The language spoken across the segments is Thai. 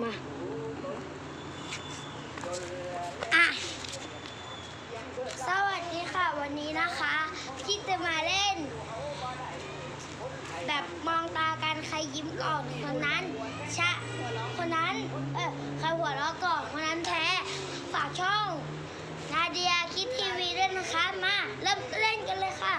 มาอะสวัสดีค่ะวันนี้นะคะพี่จะมาเล่น แบบมองตากันใครยิ้มก่อนคนนั้นชะคนนั้น เออใครหัวเราะก่อนคนนั้นแพ้ ฝากช่อง นาเดียคิดทีวีด้วยนะคะ มา เริ่มเล่นกันเลยค่ะ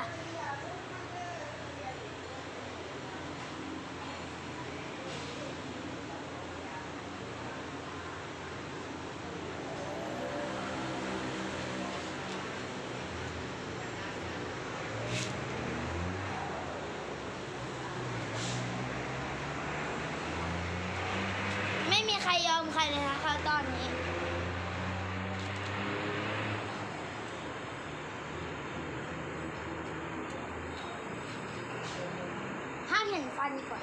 ไม่มีใครยอมใครเลย นะคะตอนนี้ ห้ามเห็นฟันดีกว่า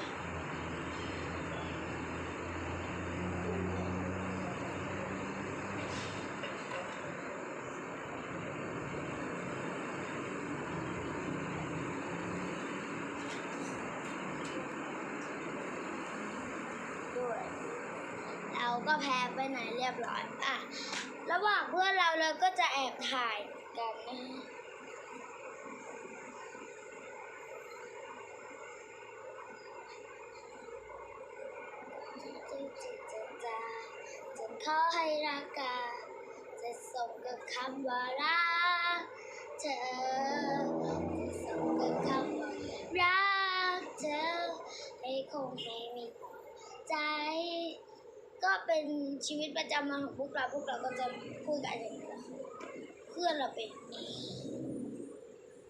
ด้วย เรา ก็แพ้ไปไหนเรียบร้อยอะระหว่างเพื่อนเราเราก็จะแอบถ่ายกันนะฮะจะขอให้รักกาจะส่งกับคำว่ารักเธอจะส่งกับคำว่ารักเธอให้คงให้มีใจ ก็เป็นชีวิตประจำวันของพวกเราพวกเราก็จะพูดกันอย่างนี้แหละเพื่อนเราเป็น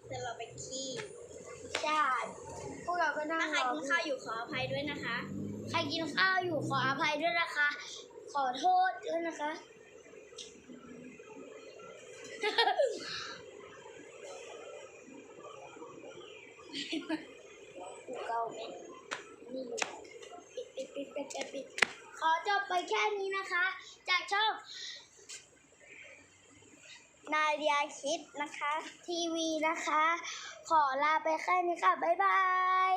เพื่อนเราเป็นขี้ใช่พวกเราก็นั่งถ้าใครกินข้าวอยู่ขออภัยด้วยนะคะ ใครกินข้าวอยู่ขออภัยด้วยนะคะ ขอโทษด้วยนะคะเก้าเม็ดนี่ ขอจบไปแค่นี้นะคะ จากช่องนาเดียคิดนะคะ ทีวีนะคะ ขอลาไปแค่นี้ค่ะ บ๊ายบาย